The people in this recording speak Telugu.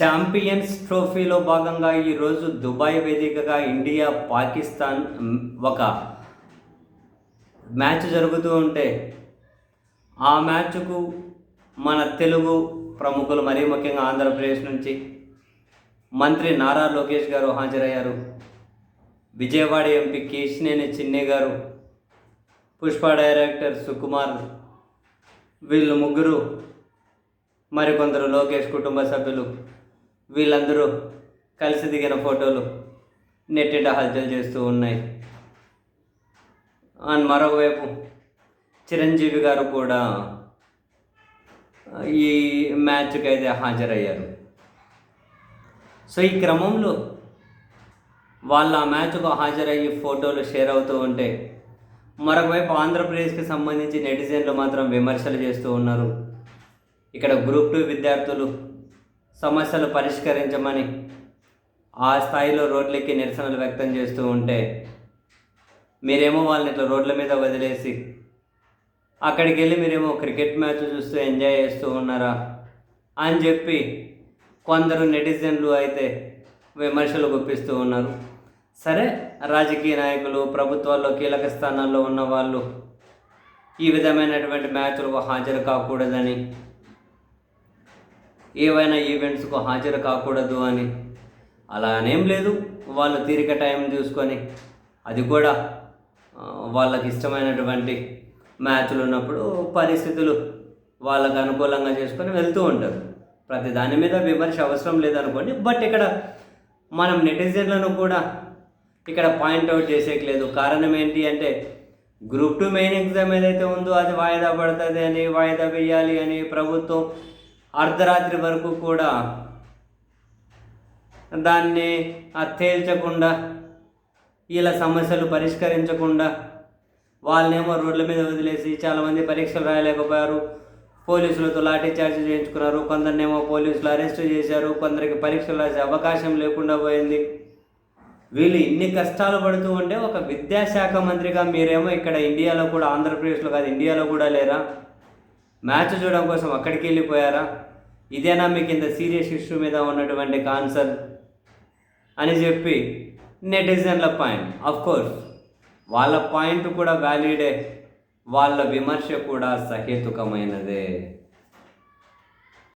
ఛాంపియన్స్ ట్రోఫీలో భాగంగా ఈరోజు దుబాయ్ వేదికగా ఇండియా పాకిస్తాన్ ఒక మ్యాచ్ జరుగుతూ ఉంటే ఆ మ్యాచ్కు మన తెలుగు ప్రముఖులు మరీ ముఖ్యంగా ఆంధ్రప్రదేశ్ నుంచి మంత్రి నారా లోకేష్ గారు హాజరయ్యారు. విజయవాడ ఎంపీ కేశినేని చిన్నే గారు పుష్ప డైరెక్టర్ సుకుమార్ వీళ్ళు ముగ్గురు మరికొందరు లోకేష్ కుటుంబ సభ్యులు వీళ్ళందరూ కలిసి దిగిన ఫోటోలు నెట్టింట హల్చల్ చేస్తూ ఉన్నాయి. అండ్ మరోవైపు చిరంజీవి గారు కూడా ఈ మ్యాచ్కి అయితే హాజరయ్యారు. సో ఈ క్రమంలో వాళ్ళ ఆ మ్యాచ్కు హాజరయ్యి ఫోటోలు షేర్ అవుతూ ఉంటే మరొకవైపు ఆంధ్రప్రదేశ్కి సంబంధించి నెటిజన్లు మాత్రం విమర్శలు చేస్తూ ఉన్నారు. ఇక్కడ గ్రూప్ టూ విద్యార్థులు సమస్యలు పరిష్కరించమని ఆ స్థాయిలో రోడ్లెక్కి నిరసనలు వ్యక్తం చేస్తూ ఉంటే మీరేమో వాళ్ళని ఇట్లా రోడ్ల మీద వదిలేసి అక్కడికి వెళ్ళి మీరేమో క్రికెట్ మ్యాచ్ చూస్తూ ఎంజాయ్ చేస్తూ ఉన్నారా అని చెప్పి కొందరు నెటిజన్లు అయితే విమర్శలు గుప్పిస్తూ ఉన్నారు. సరే రాజకీయ నాయకులు ప్రభుత్వాల్లో కీలక స్థానాల్లో ఉన్న వాళ్ళు ఈ విధమైనటువంటి మ్యాచ్లకు హాజరు కాకూడదని ఏవైనా ఈవెంట్స్కు హాజరు కాకూడదు అని. అలా అనేం లేదు వాళ్ళు తీరిక టైం చూసుకొని. అది కూడా వాళ్ళకి ఇష్టమైనటువంటి మ్యాచ్లు ఉన్నప్పుడు పరిస్థితులు వాళ్ళకు అనుకూలంగా చేసుకొని వెళ్తూ ఉంటారు. ప్రతి దాని మీద విమర్శ అవసరం లేదనుకోండి బట్ ఇక్కడ మనం నెటిజన్లను కూడా ఇక్కడ పాయింట్అవుట్ చేసేకి లేదు కారణం ఏంటి అంటే గ్రూప్ టూ మెయిన్ ఎగ్జామ్ ఏదైతే ఉందో అది వాయిదా పడుతుంది అని వాయిదా వేయాలి అని ప్రభుత్వం అర్ధరాత్రి వరకు కూడా దాన్ని తేల్చకుండా ఇలా సమస్యలు పరిష్కరించకుండా వాళ్ళనేమో రోడ్ల మీద వదిలేసి చాలామంది పరీక్షలు రాయలేకపోయారు. పోలీసులతో లాఠీ చార్జ్ చేయించుకున్నారు. కొందరినేమో పోలీసులు అరెస్ట్ చేశారు. కొందరికి పరీక్షలు రాసే అవకాశం లేకుండా పోయింది. వీళ్ళు ఇన్ని కష్టాలు పడుతూ ఉంటే ఒక విద్యాశాఖ మంత్రిగా మీరేమో ఇక్కడ ఇండియాలో కూడా ఆంధ్రప్రదేశ్లో కాదు ఇండియాలో కూడా లేరా? మ్యాచ్ చూడడం కోసం అక్కడికి వెళ్ళిపోయారా? ఇదేనా మీకు ఇంత సీరియస్ ఇష్యూ మీద ఉన్నటువంటి కాన్సర్? అని చెప్పి నెటిజన్ల పాయింట్. కోర్స్ వాళ్ళ పాయింట్ కూడా వ్యాలిడే వాళ్ళ విమర్శ కూడా సహేతుకమైనదే.